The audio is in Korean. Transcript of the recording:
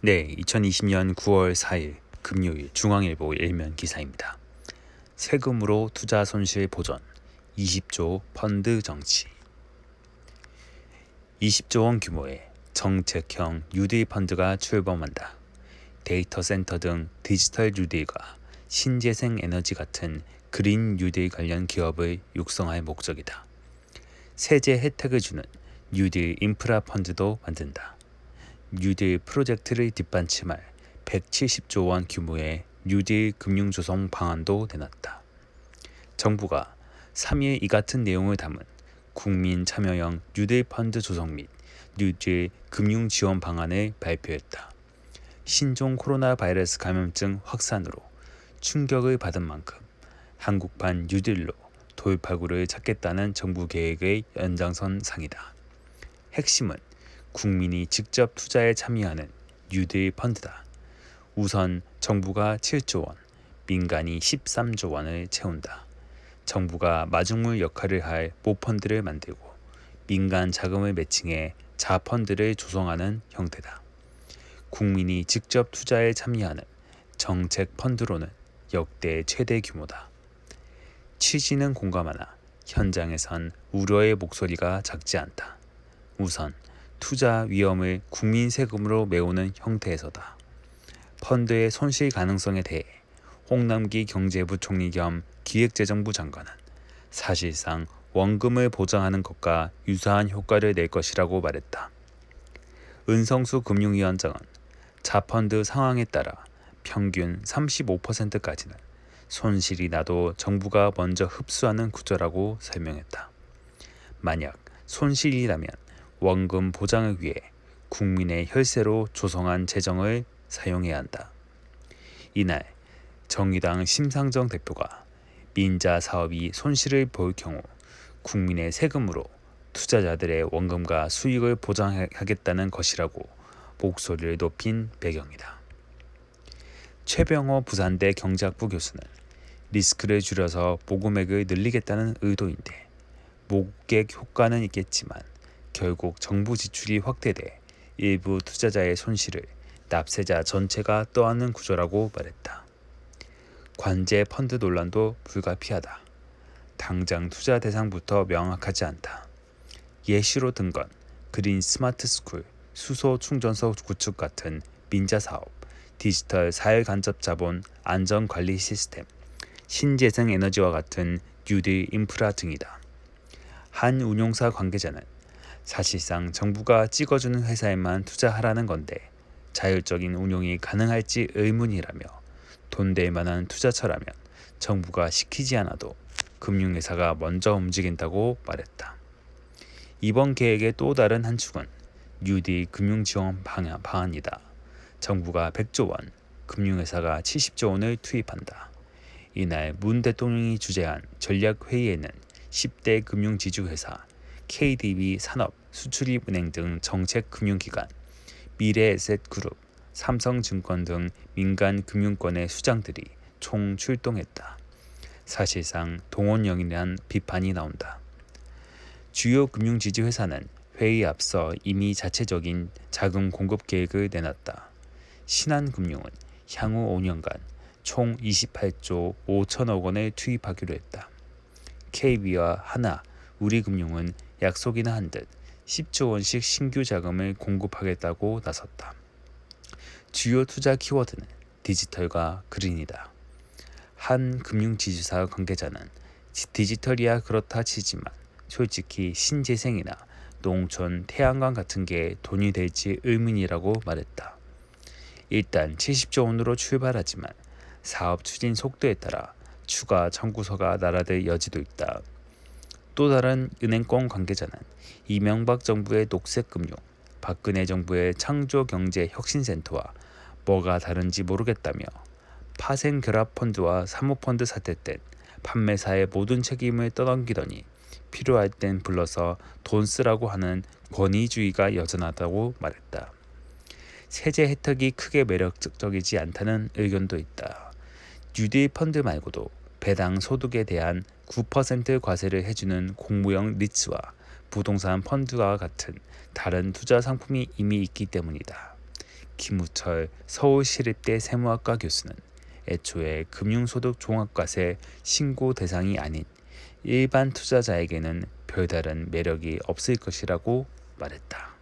네, 2020년 9월 4일 금요일 중앙일보 일면 기사입니다. 세금으로 투자 손실 보전 20조 펀드 정치 20조 원 규모의 정책형 뉴딜 펀드가 출범한다. 데이터 센터 등 디지털 뉴딜과 신재생 에너지 같은 그린 뉴딜 관련 기업을 육성할 목적이다. 세제 혜택을 주는 뉴딜 인프라 펀드도 만든다. 뉴딜 프로젝트를 뒷받침할 170조 원 규모의 뉴딜 금융 조성 방안도 내놨다. 정부가 3일 이 같은 내용을 담은 국민 참여형 뉴딜 펀드 조성 및 뉴딜 금융 지원 방안을 발표했다. 신종 코로나 바이러스 감염증 확산으로 충격을 받은 만큼 한국판 뉴딜로 돌파구를 찾겠다는 정부 계획의 연장선 상이다. 핵심은 국민이 직접 투자에 참여하는 뉴딜 펀드다. 우선 정부가 7조 원, 민간이 13조 원을 채운다. 정부가 마중물 역할을 할 모펀드를 만들고 민간 자금을 매칭해 자펀드를 조성하는 형태다. 국민이 직접 투자에 참여하는 정책 펀드로는 역대 최대 규모다. 취지는 공감하나 현장에선 우려의 목소리가 작지 않다. 우선 투자 위험을 국민 세금으로 메우는 형태에서다. 펀드의 손실 가능성에 대해 홍남기 경제부총리 겸 기획재정부 장관은 사실상 원금을 보장하는 것과 유사한 효과를 낼 것이라고 말했다. 은성수 금융위원장은 자펀드 상황에 따라 평균 35%까지는 손실이 나도 정부가 먼저 흡수하는 구조라고 설명했다. 만약 손실이라면 원금 보장을 위해 국민의 혈세로 조성한 재정을 사용해야 한다. 이날 정의당 심상정 대표가 민자 사업이 손실을 볼 경우 국민의 세금으로 투자자들의 원금과 수익을 보장하겠다는 것이라고 목소리를 높인 배경이다. 최병호 부산대 경제학부 교수는 리스크를 줄여서 보금액을 늘리겠다는 의도인데 목객 효과는 있겠지만 결국 정부 지출이 확대돼 일부 투자자의 손실을 납세자 전체가 떠안는 구조라고 말했다. 관제 펀드 논란도 불가피하다. 당장 투자 대상부터 명확하지 않다. 예시로 든 건 그린 스마트 스쿨, 수소 충전소 구축 같은 민자 사업, 디지털 사회 간접 자본 안전 관리 시스템, 신재생 에너지와 같은 뉴딜 인프라 등이다. 한 운용사 관계자는 사실상 정부가 찍어주는 회사에만 투자하라는 건데 자율적인 운용이 가능할지 의문이라며 돈 될 만한 투자처라면 정부가 시키지 않아도 금융회사가 먼저 움직인다고 말했다. 이번 계획의 또 다른 한 축은 뉴딜 금융지원 방안, 방안이다. 정부가 100조 원, 금융회사가 70조 원을 투입한다. 이날 문 대통령이 주재한 전략회의에는 10대 금융지주회사, KDB 산업, 수출입은행 등 정책 금융기관, 미래에셋그룹, 삼성증권 등 민간 금융권의 수장들이 총 출동했다. 사실상 동원령이란 비판이 나온다. 주요 금융지주회사는 회의 앞서 이미 자체적인 자금 공급 계획을 내놨다. 신한금융은 향후 5년간 총 28조 5천억 원을 투입하기로 했다. KB와 하나, 우리금융은 약속이나 한 듯 10조 원씩 신규 자금을 공급하겠다고 나섰다. 주요 투자 키워드는 디지털과 그린이다. 한 금융지주사 관계자는 디지털이야 그렇다 치지만 솔직히 신재생이나 농촌 태양광 같은 게 돈이 될지 의문이라고 말했다. 일단 70조 원으로 출발하지만 사업 추진 속도에 따라 추가 청구서가 날아들 여지도 있다. 또 다른 은행권 관계자는 이명박 정부의 녹색금융, 박근혜 정부의 창조경제혁신센터와 뭐가 다른지 모르겠다며 파생결합펀드와 사모펀드 사태 땐 판매사의 모든 책임을 떠넘기더니 필요할 땐 불러서 돈 쓰라고 하는 권위주의가 여전하다고 말했다. 세제 혜택이 크게 매력적이지 않다는 의견도 있다. 뉴딜 펀드 말고도 배당 소득에 대한 9% 과세를 해주는 공무형 리츠와 부동산 펀드와 같은 다른 투자 상품이 이미 있기 때문이다. 김우철 서울시립대 세무학과 교수는 애초에 금융소득 종합과세 신고 대상이 아닌 일반 투자자에게는 별다른 매력이 없을 것이라고 말했다.